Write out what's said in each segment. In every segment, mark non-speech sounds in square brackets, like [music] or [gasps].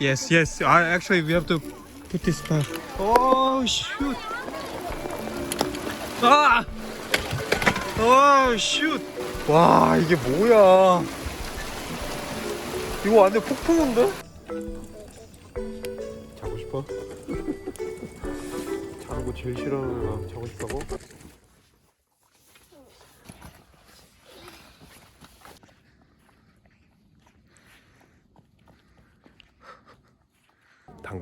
Yes, yes. I actually we have to put this back. Oh shoot! 아! Oh shoot! 와 이게 뭐야? 이거 안에 폭풍인데? 자고 싶어? 자는 거 제일 싫어하는 애가 자고 싶다고?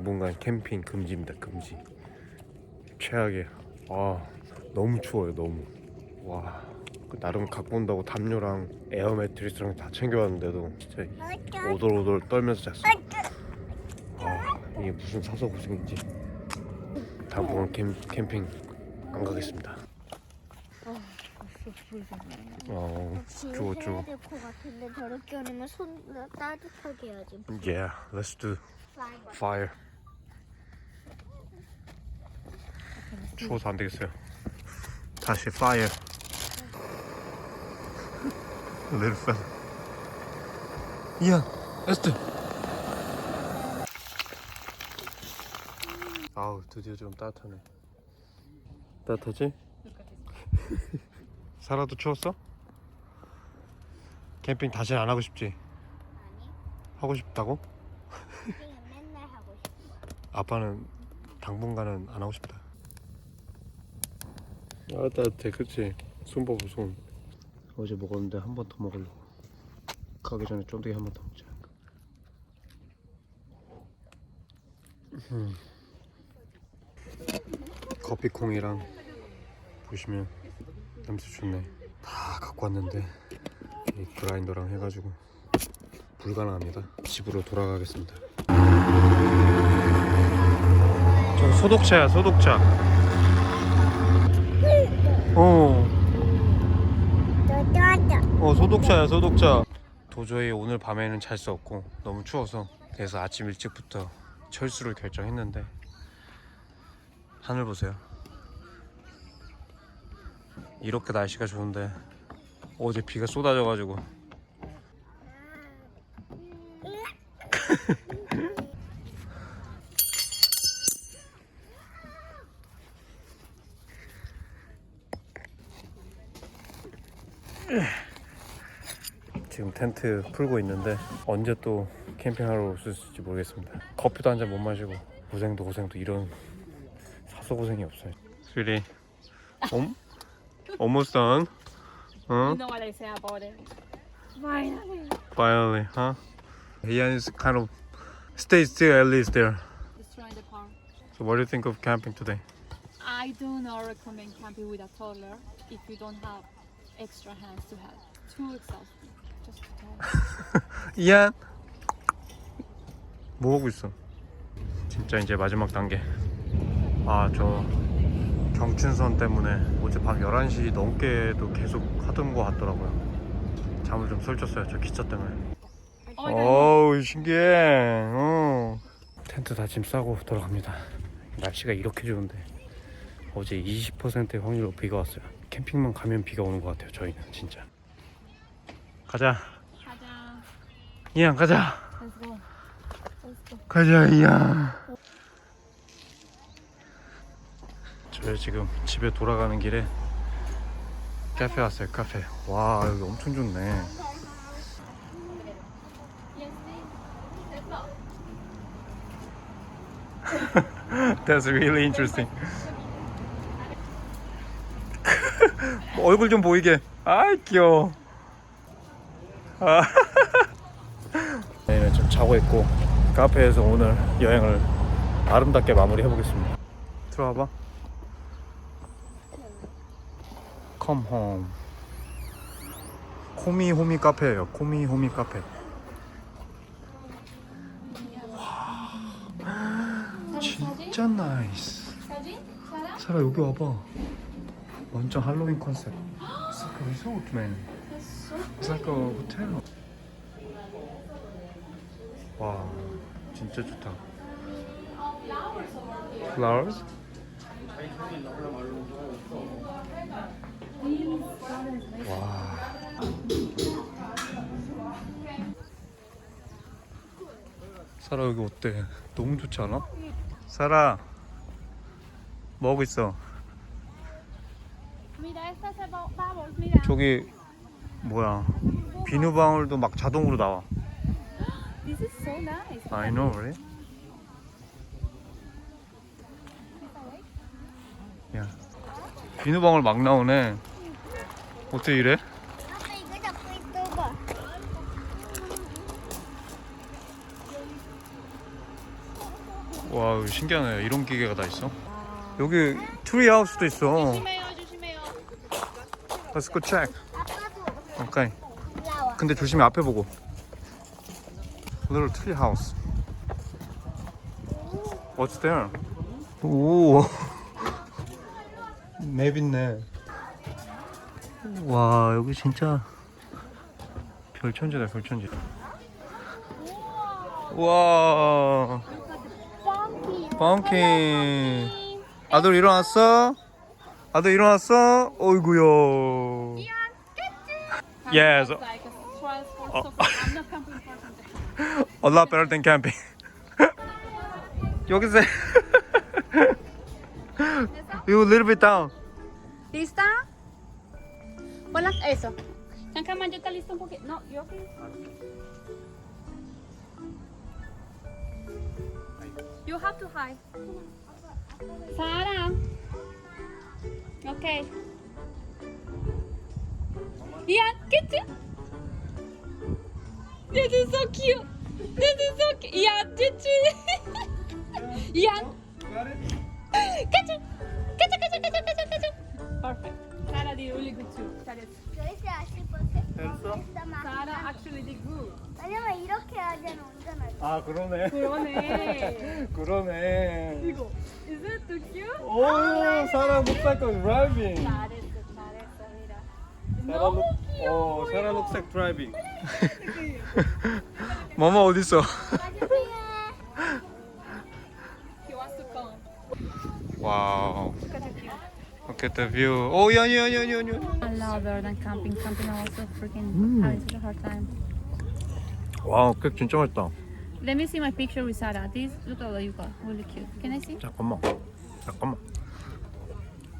당분간 캠핑 금지입니다 금지. 최악이야 아 너무 추워요 너무. 와그 나름 갖고 온다고 담요랑 에어 매트리스랑 다 챙겨왔는데도 진짜 오돌오돌 떨면서 잤어. 아 이게 무슨 사서 고생인지. 당분간 캠, 캠핑 안 가겠습니다. 어 좋아 좋아 해야 될것 같은데 저렇게 하면 손 따뜻하게 해야지. Yeah let's do fire 추워서 안 되겠어요 다시 fire little fella 이안 에스트 아우 드디어 좀 따뜻하네 따뜻하지? [laughs] 살아도 추웠어? 캠핑 다시 안 하고 싶지? 아니, 하고 싶다고? 캠핑은 맨날 하고 싶어. 아빠는 당분간은 안 하고 싶다. 아 따뜻해, 그치? 손 봐봐 손. 어제 먹었는데 한 번 더 먹으려고. 가기 전에 쫀득이 한 번 더 먹자. 음. 커피콩이랑 보시면 냄새 좋네. 다 갖고 왔는데 이 그라인더랑 해가지고 불가능합니다. 집으로 돌아가겠습니다. 저 소독차야 소독차 어, 따뜻하다. 어 소독차야 소독차. 도저히 오늘 밤에는 잘 수 없고 너무 추워서 그래서 아침 일찍부터 철수를 결정했는데 하늘 보세요. 이렇게 날씨가 좋은데 어제 비가 쏟아져가지고 [laughs] 지금 텐트 풀고 있는데 언제 또 캠핑하러 올 수 있을지 모르겠습니다. 커피도 한 잔 못 마시고 고생도 고생도 이런 사소 고생이 없어요. Sweetie, um, almost done. You Huh? know what I say about it. Finally. Finally, huh? Ian is kind of stay still at least there. Destroying the park. So what do you think of camping today? I do not recommend camping with a toddler if you don't have extra hands to help. Too exhausting. Just to tell you. 이안 뭐 하고 있어? 진짜 이제 마지막 단계. 아 저 경춘선 때문에 어제 밤 11시 넘게도 계속 하던 거 같더라고요. 잠을 좀 설쳤어요. 저 기차 때문에. 어우 신기해. 어. 텐트 다 짐 싸고 돌아갑니다. 날씨가 이렇게 좋은데 어제 20%의 확률로 비가 왔어요. 캠핑만 가면 비가 오는 것 같아요. 저희는 진짜. 가자. 가자. 이안 가자. 가자 이야 저희 지금 집에 돌아가는 길에 카페 왔어요 카페. 와 여기 엄청 좋네. [laughs] That's really interesting. [laughs] 얼굴 좀 보이게. 아이 귀여워 아. [laughs] 네, 좀 자고 있고 카페에서 오늘 여행을 아름답게 마무리해 보겠습니다. 들어와 봐. Come home. 코미 호미 카페예요. 코미 호미 카페. 와, 진짜 나이스. 사라 여기 와봐. 완전 할로윈 컨셉. [gasps] A resort, a hotel. 와 진짜 좋다 flowers? 와 사라 여기 어때? 너무 좋지 않아? 사라 뭐 하고 있어? 저기 뭐야 비누방울도 막 자동으로 나와 This is so nice. I know right? 야 비누방울 막 나오네 어떻게 이래? 아빠 이거 잡고 있어 봐. 와 신기하네 이런 기계가 다 있어 여기 트리하우스도 있어 조심해요, 조심해요. Let's go check 오케이 올라와. 근데 조심히 앞에 보고. Little tree house. What's there? 오. [laughs] 맵 있네. 와 여기 진짜 별천지다 별천지 와. 펑키 아들 일어났어? 아들 일어났어? 어이구야 Yes. Like a transport Oh. sofa. I'm not camping for something. [laughs] A lot better than camping. [laughs] 여기서 [laughs] You a little bit down. ¿Lista? Hola, eso. Cancaman, yo te listo un poquito. No, yo aquí. You have to hide. Sara. Okay. Ian, get you. This is so cute. This is so cute. Ian, did you? Ian. Get you. Get you, get you, get you, get you, get you. Perfect. Sara did really good too. That is. 그래서 아시 porque 됐어? Sara actually did good. 왜냐면 이렇게 하면 운전할 때. 아 그러네. 그러네. 그러네. 이거. Is it too cute? 오 like a driving. 잘했어, 잘했어. 사라 귀여워. 어 사라 looks like driving. 마마 어디 있어? 와우. Look at the view. View. 오 연이 연이 연이 연이. I love better than camping. Camping I was so freaking having such a hard time. 와 케이크 진짜 맛있다. Let me see my picture with Sarah. This look at what you got. Really cute. Can I see? 잠깐만. 잠깐만.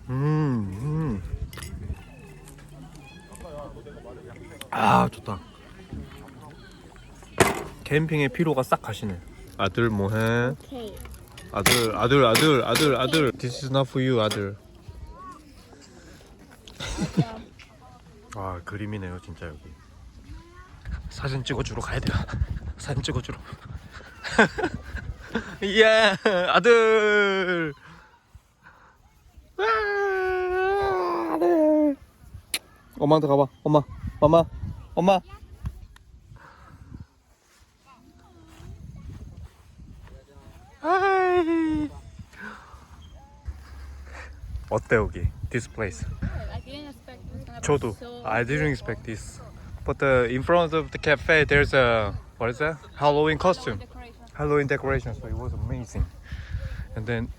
음, 음. 아, 좋다. 캠핑의 피로가 싹 가시네. 아들 뭐해? 오케이. 아들, 아들, 아들, 아들, 아들. This is not for you, 아들. 아, 그림이네요, 진짜 여기. 사진 찍어주러 가야 돼요. 사진 찍어주러. [laughs] 예, 아들. 엄마한테 가봐. 엄마, 엄마, 엄마. 아이. 어때 여기? This place. I didn't expect it was gonna be 저도. so I didn't expect this. But the, in front of the cafe, there's a what is that? Halloween costume. decoration. Halloween decoration, so it was amazing. And then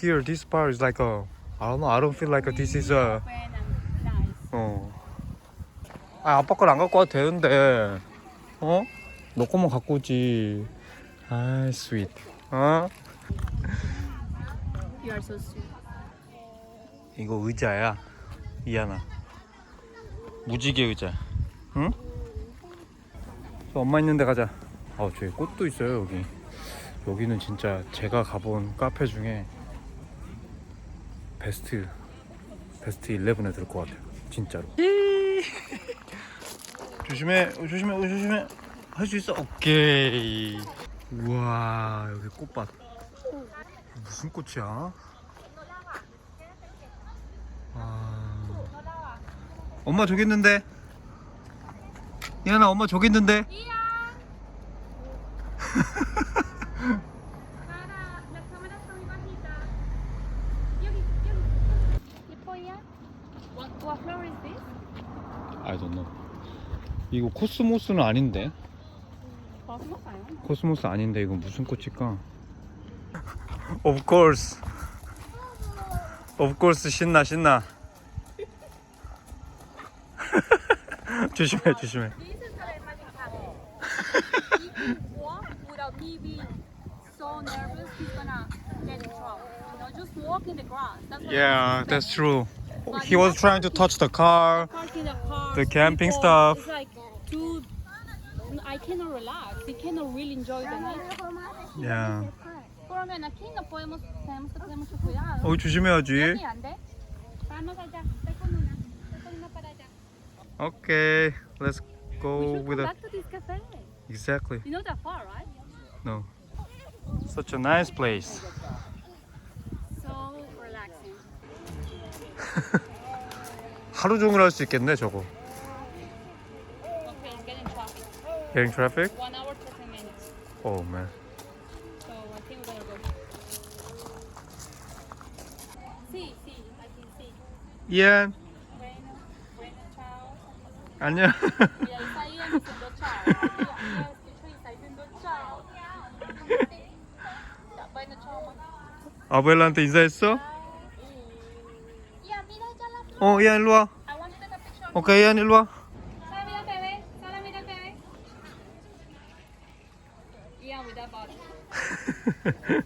here, this bar is like a, I don't know, I don't feel like a, this is a, Open and nice. 어. 아, 아빠 걸 안 갖고 와도 되는데, 어? 너 거만 갖고 오지. 아, sweet. 어? You are so sweet. 이거 의자야, 이하나. 무지개 의자. 응? 저 엄마 있는 데 가자. 아, 저기 꽃도 있어요, 여기. 여기는 진짜 제가 가본 카페 중에 베스트 베스트 11에 들 것 같아요. 진짜로. [laughs] 조심해, 어, 조심해, 어, 조심해. 할 수 있어. 오케이. 우와, 여기 꽃밭. 무슨 꽃이야? 아... 엄마 저기 있는데. 이하나 엄마 저기 있는데. I don't know. 이거 코스모스는 아닌데. Don't know. 코스모스 아닌데 이거 무슨 꽃일까? Of course. Of course 신나 신나. 조심해 조심해. Yeah, that's true. He was trying to touch the car. the camping stuff. I cannot relax. We cannot really enjoy the night. Yeah. 그러면 aquí no podemos, tenemos que tener mucho cuidado. 어, 조심해야지. Aquí, ande. Vamos allá. Estoy con una. Estoy con una para allá. Okay, let's We go should Oh, with come a back to this cafe. exactly. You know that far, right? No. Such a nice place. So relaxing. 하루 종일 할 수 있겠네 저거. Getting traffic? One hour, 30 minutes. Oh man. So I think we're gonna go. See, see, I can see. Ian, Bueno, bueno, chao. 안녕. Y ahí está Ian diciendo chao. Yo escucho y está diciendo chao. Ya, Bueno, chao. mamá. 아벨한테 인사했어? Ian, mira ya la flor. 어, 이안 일로 와. I want to take a picture. 오케이, 이안 일로 와. [laughs]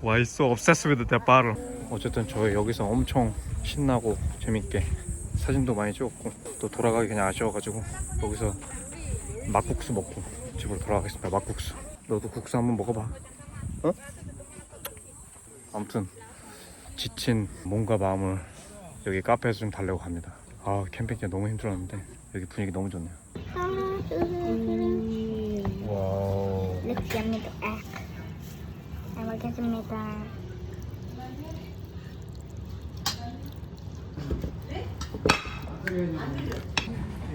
Why so obsessed with that bottle? 어쨌든 저희 여기서 엄청 신나고 재밌게 사진도 많이 찍었고 또 돌아가기 그냥 아쉬워가지고 여기서 막국수 먹고 집으로 돌아가겠습니다. 막국수. 너도 국수 한번 먹어봐. 어? 아무튼 지친 몸과 마음을 여기 카페에서 좀 달래고 갑니다. 아 캠핑 진짜 너무 힘들었는데 여기 분위기 너무 좋네요. 셋. 와 우. Looks yummy to act. 잘 먹겠습니다.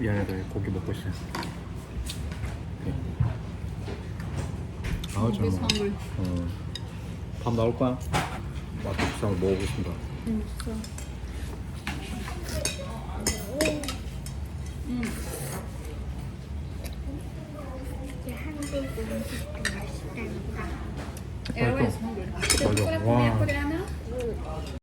얘네들 고기 먹고 있어요. 네. 아, 잘 먹어. 어. 밥 나올 거야? 맛국수 한번 먹어보겠습니다. 이게